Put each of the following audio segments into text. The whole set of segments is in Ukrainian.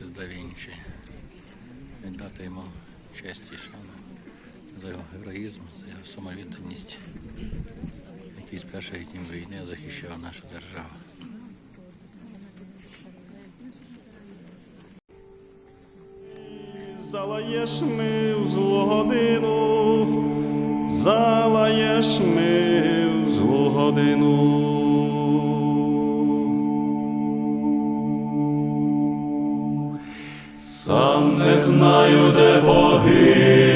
Леонардо да Вінчі. Віддати йому честь і шану за його героїзм, за його самовідданість, який з перших днів війни захищав нашу державу. Залаєш ми в злу годину, залаєш ми в злу годину. не знаю, де боги.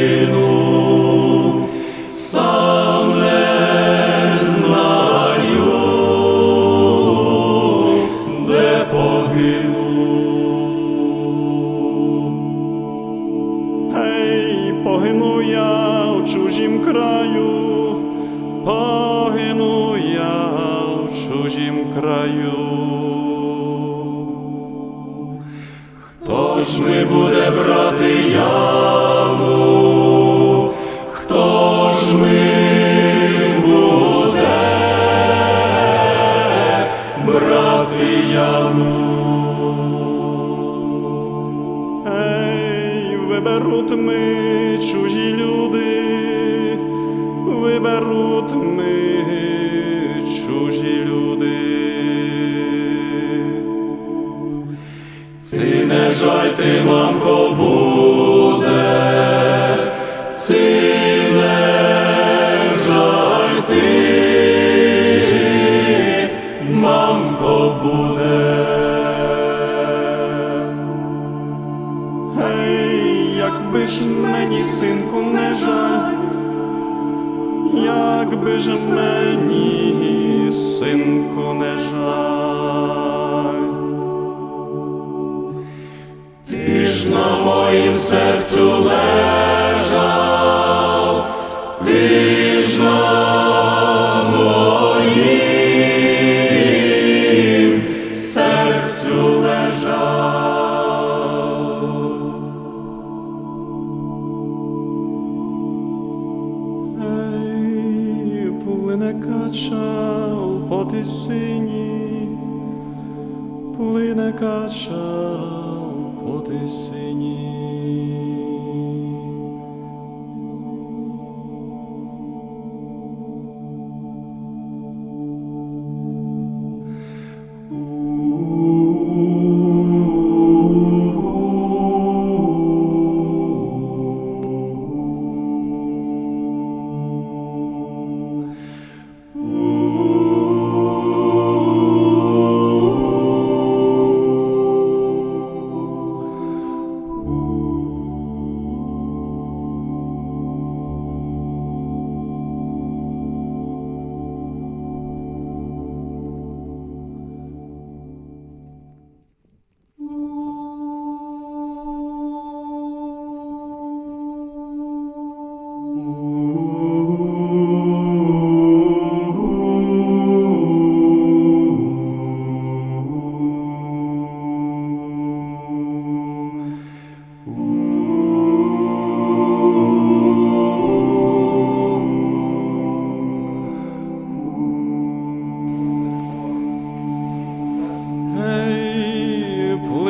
ж ми буде брати я. мамко. серцю лежав, віжа моїм серцю лежав. Ей, плине кача у поти сині, плине кача. Оти синій.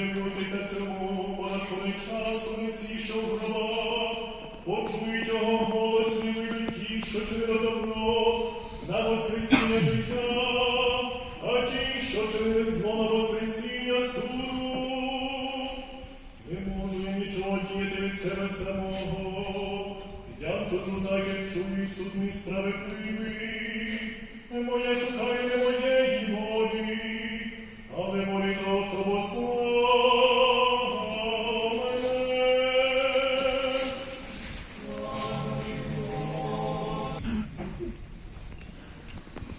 Дивуйтеся цьому, бо надходить час, вони всі, що в гробах, почують його голос, і що через добро, на воскресіння життя, а ті, що через зло на воскресіння суду. Не можу нічого діяти від себе самого. Я суджу так, як чую суд мій справедливий.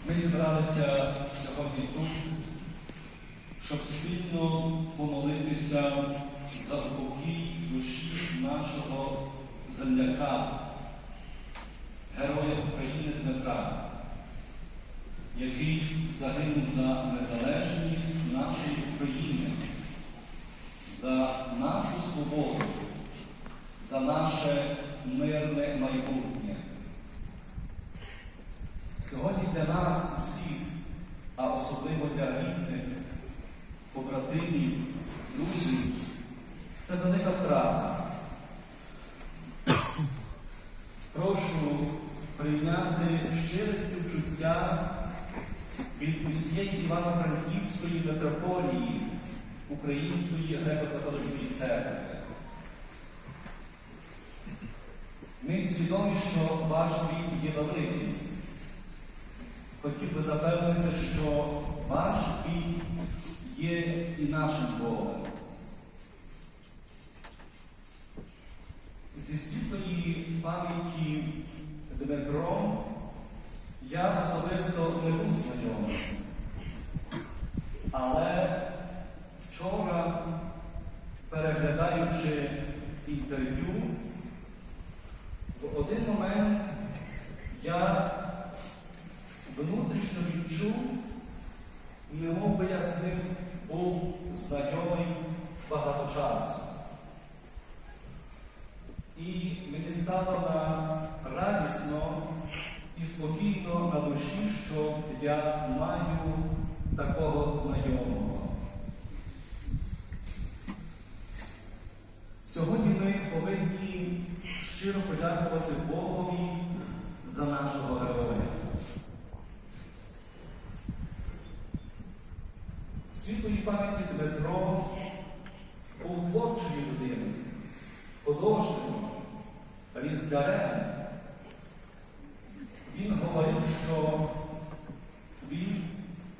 Ми зібралися сьогодні тут, щоб спільно помолитися за упокій душі нашого земляка, героя України Дмитра, який загинув за незалежність нашої України, за нашу свободу, за наше мирне майбутнє. Сьогодні для нас усіх, а особливо для рідних, побратимів, друзів, це велика втрата. Прошу прийняти щире співчуття від усієї Івано-Франківської митрополії Української греко-католицької церкви. Ми свідомі, що ваш біль є великий. Хотів би запевнити, що ваш біль є і нашим болем. Зі світлої пам'яті Дмитром я особисто не був знайомий. Але вчора, переглядаючи інтерв'ю, в один момент я внутрішньо відчув, немов би я з ним був знайомий багато часу. І мені стало на радісно і спокійно на душі, що я маю такого знайомого. Сьогодні ми повинні щиро подякувати Богові за нашого героя. Світлої пам'яті Дмитро був творчою людиною, художником, різблярем. Він говорив, що він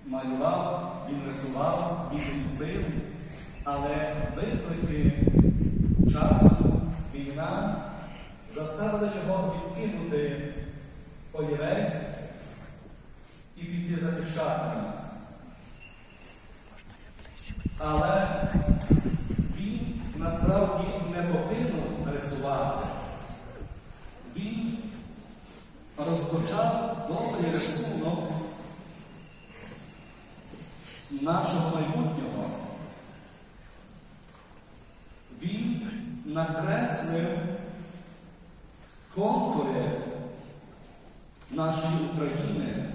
малював, він рисував, він різбив, але виклики часу, війна заставили його відкинути олівець і піти нас. Але він насправді не покинув рисувати. Він розпочав добрий рисунок нашого майбутнього. Він накреслив контури нашої України.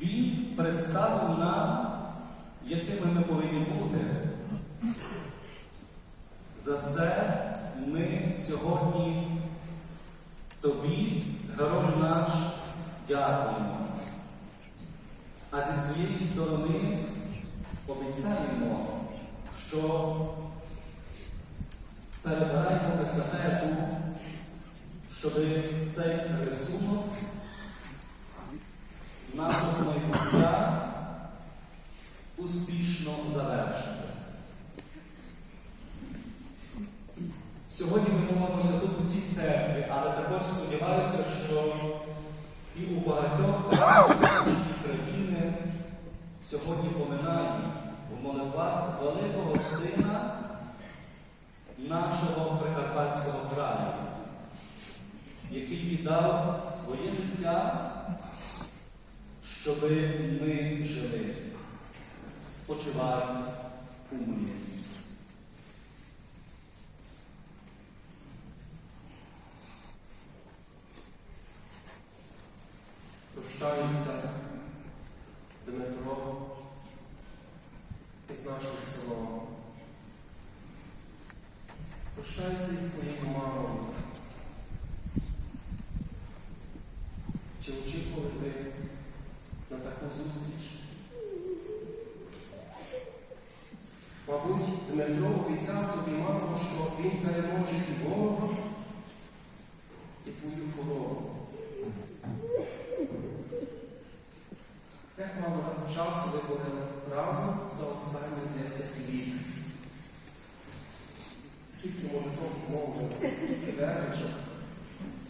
Він представив нам, якими ми повинні бути. За це ми сьогодні тобі, герой наш, дякуємо. А зі своєї сторони обіцяємо, що перебираємо естафету, щоб цей рисунок нашого майбуття успішно завершити. Сьогодні ми молимося тут у цій церкві, але також сподіваюся, що і у багатьох нашої країни сьогодні поминають у молитвах великого сина нашого Прикарпатського краю, який віддав своє життя, щоби ми жили. Спочивай у мирі. Прощаються Дмитро із нашим селом. Прощаються із своєю мамою. Чи очікували ви на таку зустріч? Мабуть, Дмитро обіцяв тобі, мамо, що він переможе і ворога, і твою хворобу. Як мало часу разом за останні 10 літ? Скільки молитов змовлено, скільки веречок,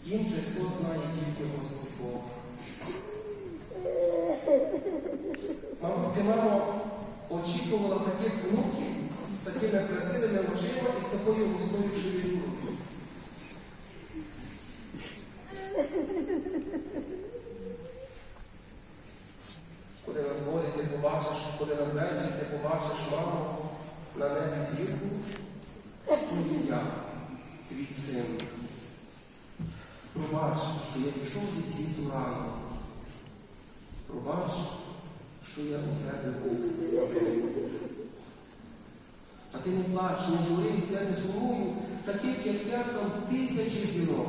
їм число знає тільки Господь Бог. Мабуть, ти, очікувала таких внуків з такими красивими очима і з такою густою шевелюрою. Коли на дворі ти побачиш, коли на вечір ти побачиш маму на небі зірку, то і я, твій син. Пробач, що я пішов зі світу рано. Пробач, що я у тебе був. А ти не плач, не журися, не сумуй, таких, як я, там тисячі зірок.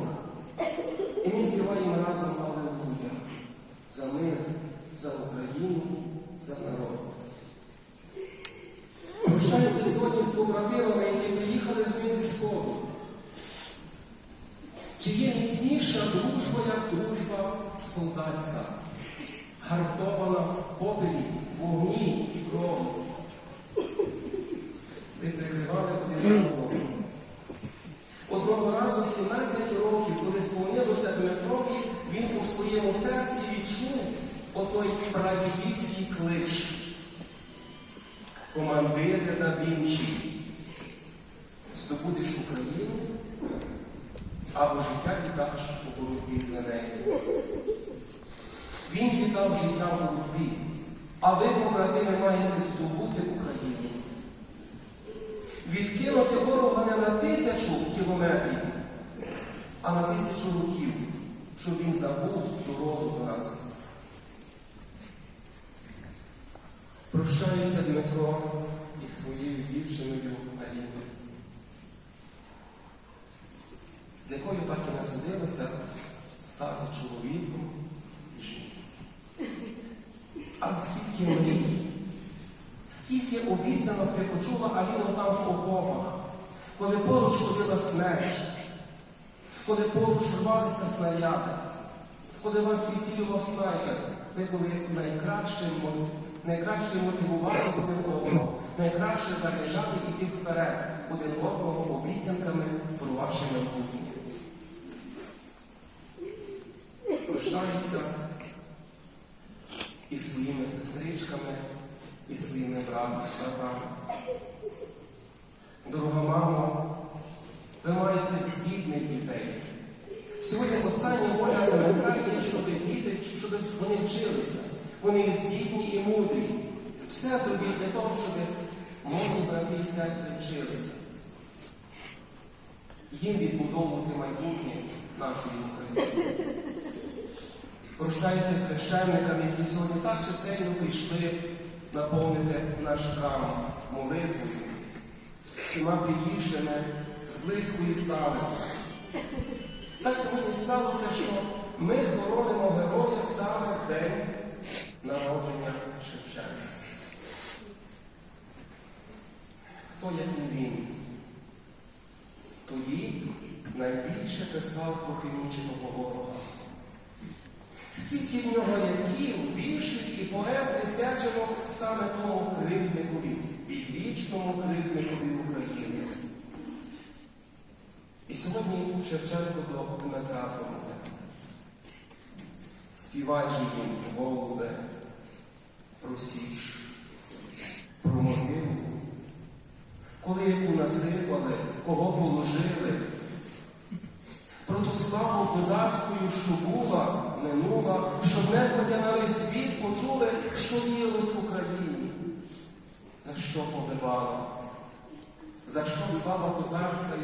І ми співаємо разом Аллилуйя за мир, за Україну, за народ. Прощаються сьогодні з побратимами, які приїхали з ним зі Сходу. Чи є міцніша дружба, як дружба солдатська, гартована попелі, вогні і крові? Ви прикривали один одного. Одного разу в 17 років, коли сповнилося Дмитрові, він у своєму серці відчув отой прадідівський клич. Командири на вінчі, здобудеш Україну або життя віддаш у боротьбі за нею. Він віддав життя в боротьбі, а ви, побратими, маєте здобути Україну. Відкинути ворога не на тисячу кілометрів, а на тисячу років, щоб він забув дорогу до нас. Прощається Дмитро із своєю дівчиною Аліною, з якою так і не судилося стати чоловіком і жінкою. Скільки мрій, скільки обіцянок ти почула Аліну там в окопах, коли поруч ходила смерть, коли поруч рвалися снаряди, коли вас відцілював снайпер, ви були найкращим, найкраще мотивувати один одного, найкраще заряджати іти вперед один одного обіцянками про ваше майбутнє. Прощаються із своїми сестричками, із своїми братами. Дорога мамо, ви маєте здібних дітей. Сьогодні остання воля Дмитра є, щоб діти, щоб вони вчилися. Вони здібні і мудрі. Все зробіть для того, щоб мої брати і сестри вчилися. Їм відбудовувати майбутнє нашої України. Прощаюся з священниками, які сьогодні так чисельно прийшли наповнити наш храм молитвою, всіма приїжджими з близької стали. Так сьогодні сталося, що ми хоронимо героя саме в день народження Шевченка. Хто як не він? Тоді найбільше писав про північного ворога. Скільки в нього рядків, віршів і поем присвячено саме тому кривдникові, відвічному кривдникові України. І сьогодні Шевченко до Дмитра промовляє. Співай же голубе, про січ, про могилу, коли яку насипали, кого положили, про ту славу козацькою, що була, минула, щоб нехотя на світ почули, що діялось в Україні, за що побивала, за що слава козацька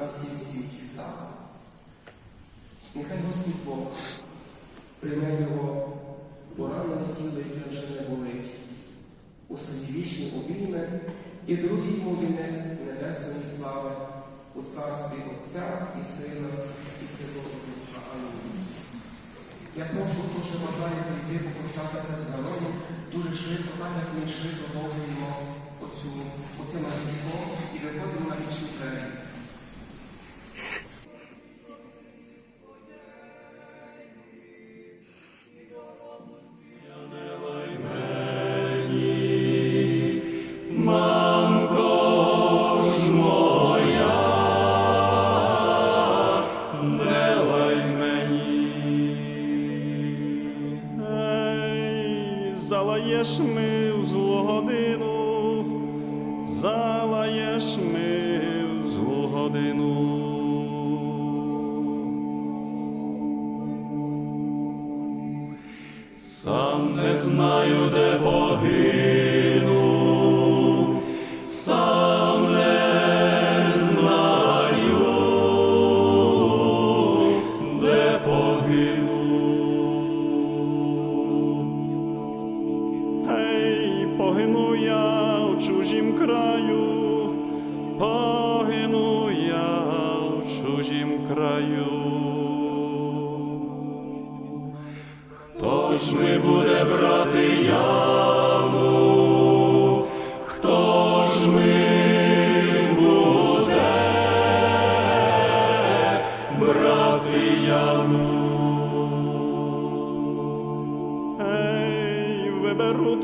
на всім світі стала. Нехай Господь Бог прийме його поранене тіло, яке вже не болить. У свої вічні обійми і другий йому вінець небесної слави у царстві Отця і Сина і Святого Духа. Амінь. Я прошу, хто ще бажає прийти попрощатися з народом дуже швидко, так як ми йшли, продовжуємо оцю, оце матюшко і виходимо на вічні двері.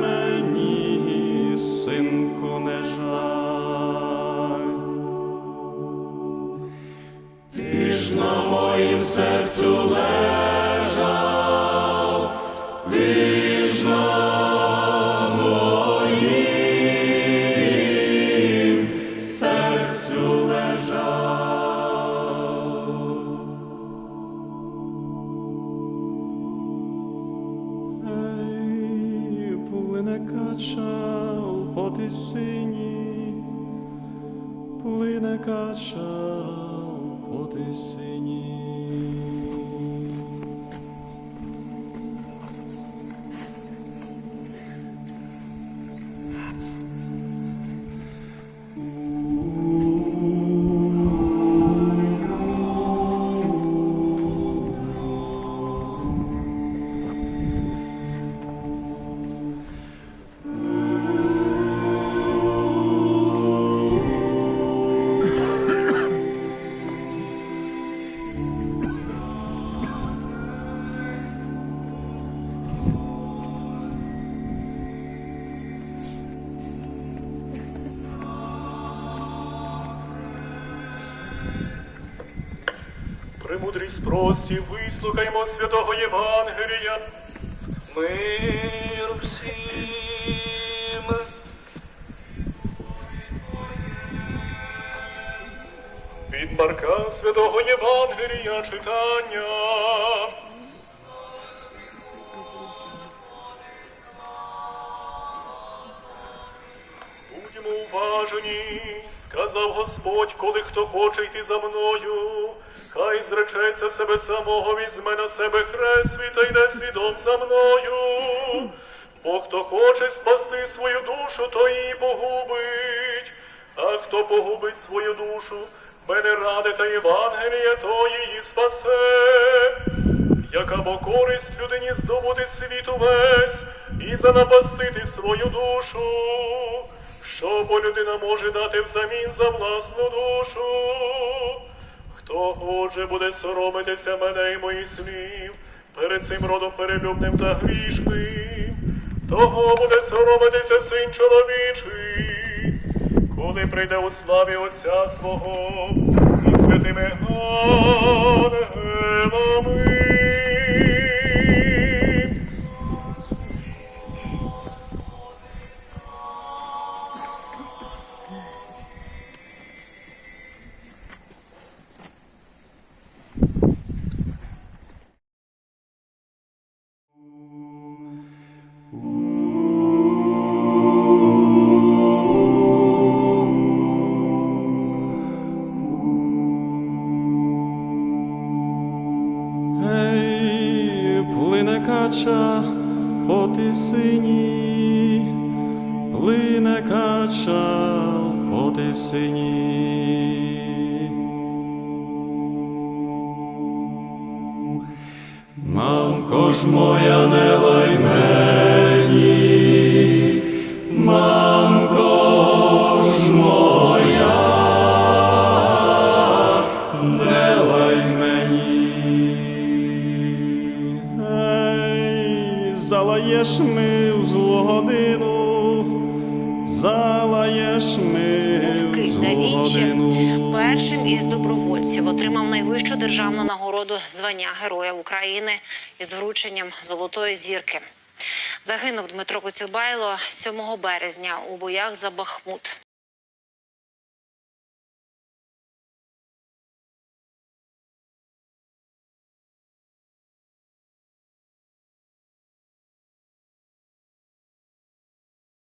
мені, синку, не жаль. Ти ж на моїм серцю лежав, Прості, вислухаймо святого Євангелія. Мир всім. Від Марка святого Євангелія читання. Сказав Господь, коли хто хоче йти за мною, хай зречеться себе самого, візьме на себе хрест свій та йде слідом за мною. Бо хто хоче спасти свою душу, то її погубить, а хто погубить свою душу, мене ради та Євангелія, то її спасе. Яка бо користь людині здобути світ увесь і занапастити свою душу, що бо людина може дати взамін за власну душу. Хто отже буде соромитися мене і моїх слів перед цим родом перелюбним та грішним, того буде соромитися син чоловічий, коли прийде у славі Отця свого зі святими ангелами. державну нагороду звання Героя України із врученням Золотої зірки. Загинув Дмитро Коцюбайло 7 березня у боях за Бахмут.